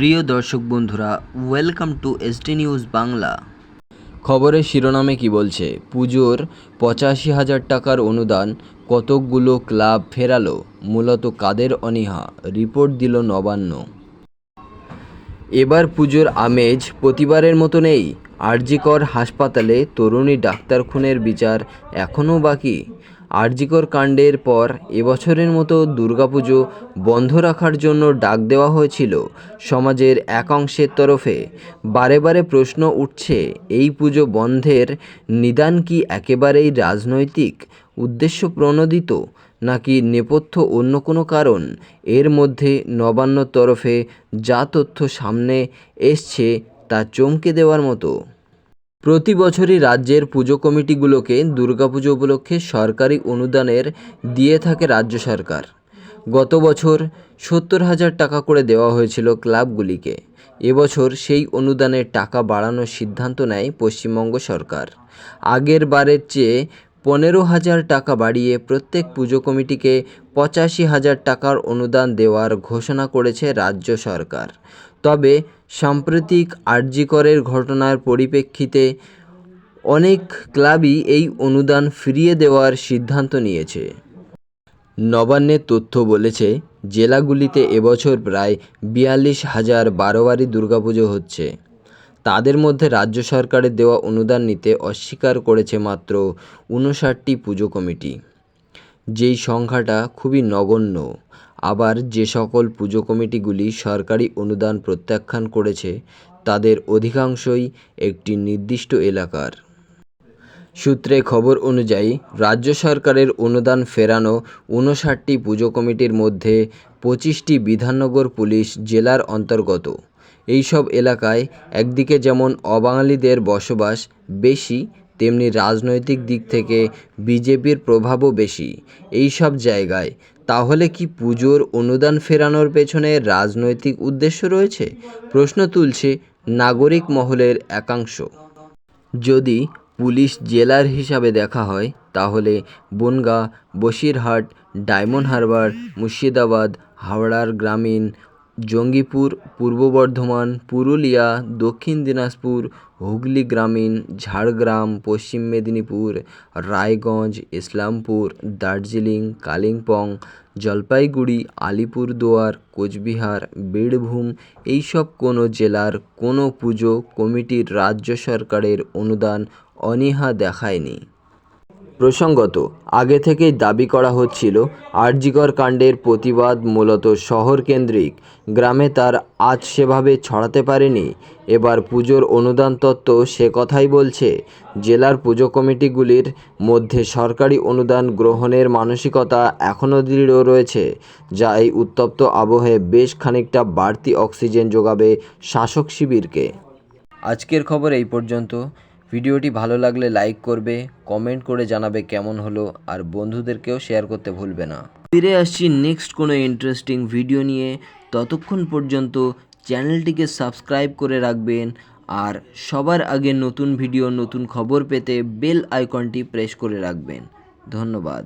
প্রিয় দর্শক বন্ধুরা welcome to ST news Bangla খবরের শিরোনামে কি বলছে? পুজোর পঁচাশি হাজার টাকার অনুদান, কতকগুলো ক্লাব ফেরালো, মূলত কাদের অনীহা? রিপোর্ট দিল নবান্ন। এবার পুজোর আমেজ প্রতিবারের মতো নেই। আরজিকর হাসপাতালে তরুণী ডাক্তার খুনের বিচার এখনও বাকি। আরজিকর কাণ্ডের পর এবছরের মতো দুর্গাপুজো বন্ধ রাখার জন্য ডাক দেওয়া হয়েছিল সমাজের এক অংশের তরফে। বারে বারে প্রশ্ন উঠছে, এই পুজো বন্ধের নিদান কি একেবারেই রাজনৈতিক, উদ্দেশ্য প্রণোদিত, নাকি নেপথ্য অন্য কোনো কারণ? এর মধ্যে নবান্নর তরফে যা তথ্য সামনে এসছে তা চমকে দেওয়ার মতো। প্রতি বছরই রাজ্যের পুজো কমিটিগুলোকে দুর্গাপুজো উপলক্ষে সরকারি অনুদানের দিয়ে থাকে রাজ্য সরকার। গত বছর সত্তর হাজার টাকা করে দেওয়া হয়েছিল ক্লাবগুলিকে। এবছর সেই অনুদানের টাকা বাড়ানোর সিদ্ধান্ত নেয় পশ্চিমবঙ্গ সরকার। আগের বারের চেয়ে পনেরো হাজার টাকা বাড়িয়ে প্রত্যেক পুজো কমিটিকে পঁচাশি হাজার টাকার অনুদান দেওয়ার ঘোষণা করেছে রাজ্য সরকার। তবে সাম্প্রতিক আরজিকরের ঘটনার পরিপ্রেক্ষিতে অনেক ক্লাবই এই অনুদান ফিরিয়ে দেওয়ার সিদ্ধান্ত নিয়েছে। নবান্নের তথ্য বলেছে, জেলাগুলিতে এবছর প্রায় বিয়াল্লিশ হাজার বারোয়ারি দুর্গাপুজো হচ্ছে। তাদের মধ্যে রাজ্য সরকারের দেওয়া অনুদান নিতে অস্বীকার করেছে মাত্র উনষাটটি পুজো কমিটি। যেই সংখ্যাটা খুবই নগণ্য। আবার যে সকল পুজো কমিটিগুলি সরকারি অনুদান প্রত্যাখ্যান করেছে, তাদের অধিকাংশই একটি নির্দিষ্ট এলাকার। সূত্রে খবর অনুযায়ী, রাজ্য সরকারের অনুদান ফেরানো উনষাটটি পুজো কমিটির মধ্যে পঁচিশটি বিধাননগর পুলিশ জেলার অন্তর্গত। এইসব এলাকায় একদিকে যেমন অবাঙালিদের বসবাস বেশি, তেমনি রাজনৈতিক দিক থেকে বিজেপির প্রভাবও বেশি। এই সব জায়গায় তাহলে কি পুজোর অনুদান ফেরানোর পেছনে রাজনৈতিক উদ্দেশ্য রয়েছে? প্রশ্ন তুলছে নাগরিক মহলের একাংশ। যদি পুলিশ জেলার হিসাবে দেখা হয়, তাহলে বনগাঁ, বসিরহাট, ডায়মন্ড হারবার, মুর্শিদাবাদ, হাওড়ার গ্রামীণ জঙ্গিপুর, পূর্ব বর্ধমান, পুরুলিয়া, দক্ষিণ দিনাজপুর, হুগলি গ্রামীণ, ঝাড়গ্রাম, পশ্চিম মেদিনীপুর, রায়গঞ্জ, ইসলামপুর, দার্জিলিং, কালিম্পং, জলপাইগুড়ি, আলিপুরদুয়ার, কোচবিহার, বীরভূম এইসব কোনো জেলার কোনো পুজো কমিটির রাজ্য সরকারের অনুদান অনীহা দেখায়নি। প্রসঙ্গত, আগে থেকেই দাবি করা হচ্ছিল, আরজিকর কাণ্ডের প্রতিবাদ মূলত শহর কেন্দ্রিক গ্রামে তার আজ সেভাবে ছড়াতে পারেনি। এবার পুজোর অনুদান তত্ত্ব সে কথাই বলছে, জেলার পুজো কমিটিগুলির মধ্যে সরকারি অনুদান গ্রহণের মানসিকতা এখনও দৃঢ় রয়েছে, যা এই উত্তপ্ত আবহে বেশ খানিকটা বাড়তি অক্সিজেন যোগাবে শাসক শিবিরকে। আজকের খবর এই পর্যন্ত। ভিডিওটি ভালো লাগলে লাইক করবে, কমেন্ট করে জানাবে কেমন হলো, আর বন্ধুদেরকেও শেয়ার করতে ভুলবে না। ফিরে আসছি নেক্সট কোনো ইন্টারেস্টিং ভিডিও নিয়ে। ততক্ষণ পর্যন্ত চ্যানেলটিকে সাবস্ক্রাইব করে রাখবেন, আর সবার আগে নতুন ভিডিও নতুন খবর পেতে বেল আইকনটি প্রেস করে রাখবেন। ধন্যবাদ।